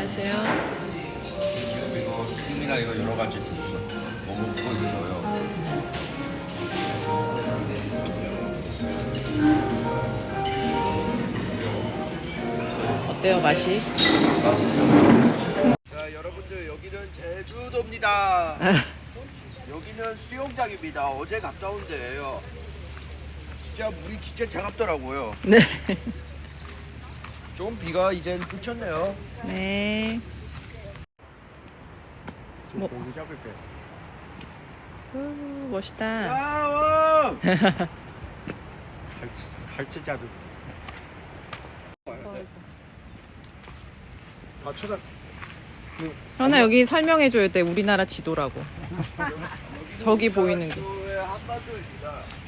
안녕하세요. 지금 이거 튀김이나 이거 여러 가지 주스 먹고 있어요. 어때요 맛이? 자 여러분들 여기는 제주도입니다. 여기는 수영장입니다. 어제 갔다 온 데예요. 진짜 물이 진짜 차갑더라고요. 네. 좀 비가 이젠 그쳤네요. 네. 뭐. 고기 잡을 때. 우, 멋있다. 야워! 갈치 잡을 다 쳐다 현아 여기 설명해줘야 돼. 우리나라 지도라고. 저기 보이는 게. 의 한반도입니다.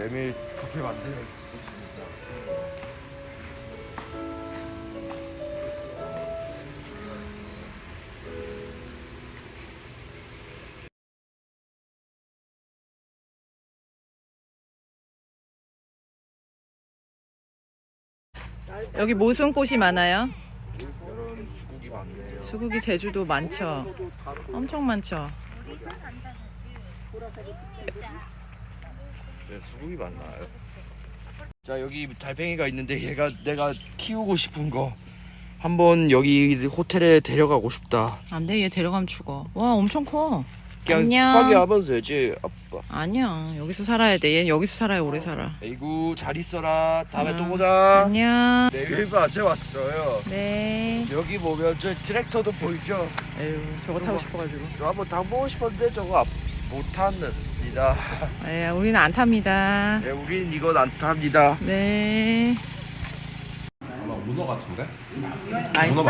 메밀 커피 만드는 여기 무슨 꽃이 많아요? 이런 수국이 많네요. 수국이 제주도 많죠. 엄청 많죠. 네, 수국이 많나요? 자 여기 달팽이가 있는데 얘가 내가 키우고 싶은 거 한번 여기 호텔에 데려가고 싶다. 안 돼, 얘 데려가면 죽어. 와, 엄청 커. 그냥 안녕. 습하게 하면서 되지. 아빠. 아니야, 여기서 살아야 돼. 얘는 여기서 살아야 오래 살아. 아이고 잘 있어라. 다음에 아, 또 보자. 안녕. 내일밭에 왔어요. 네. 여기 보면 저 트랙터도 보이죠? 에휴, 저거 타고 싶어가지고. 저 한번 타보고 싶었는데 저거 앞- 못 탔습니다. 에, 우리는 안 탑니다. 네, 우린 이건 안 탑니다. 네. 아마 문어 같은데? 맛있어?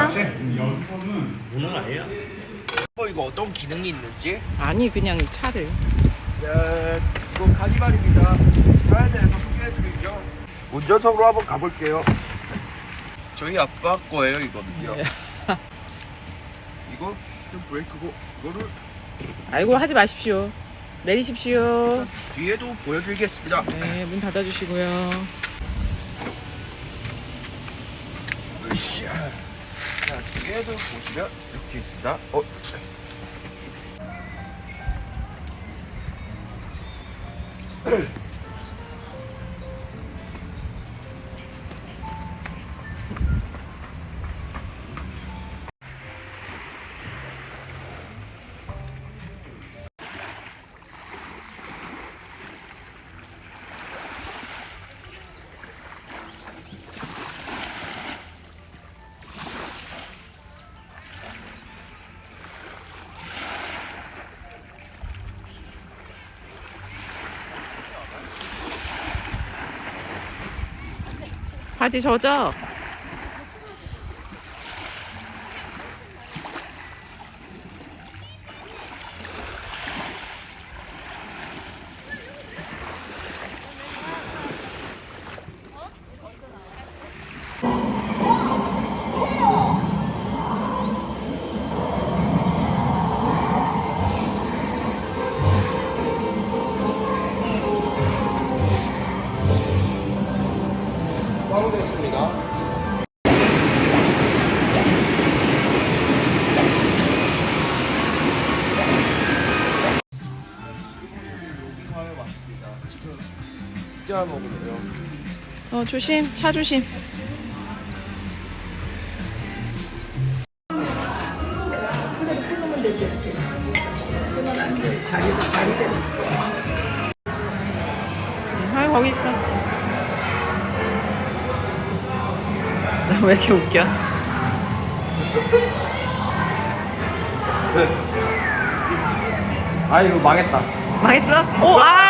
뭐 이거 어떤 기능이 있는지? 아니, 그냥 이 차를. 네, 이거 카니발입니다. 차에 대해서 소개해드리죠. 운전석으로 한번 가볼게요. 저희 아빠 거예요, 이거는요. 네. 이거 좀 브레이크고 이거를 아이고, 하지 마십시오. 내리십시오. 뒤에도 보여드리겠습니다. 네, 문 닫아주시고요. 으쌰. 자, 뒤에도 보시면 이렇게 있습니다. 어. 바지 젖어. 피자 먹으세요. 어, 조심. 차 조심. 아, 거기 있어. 나 왜 이렇게 웃겨? 아 이거 망했다. 망했어? 오, 아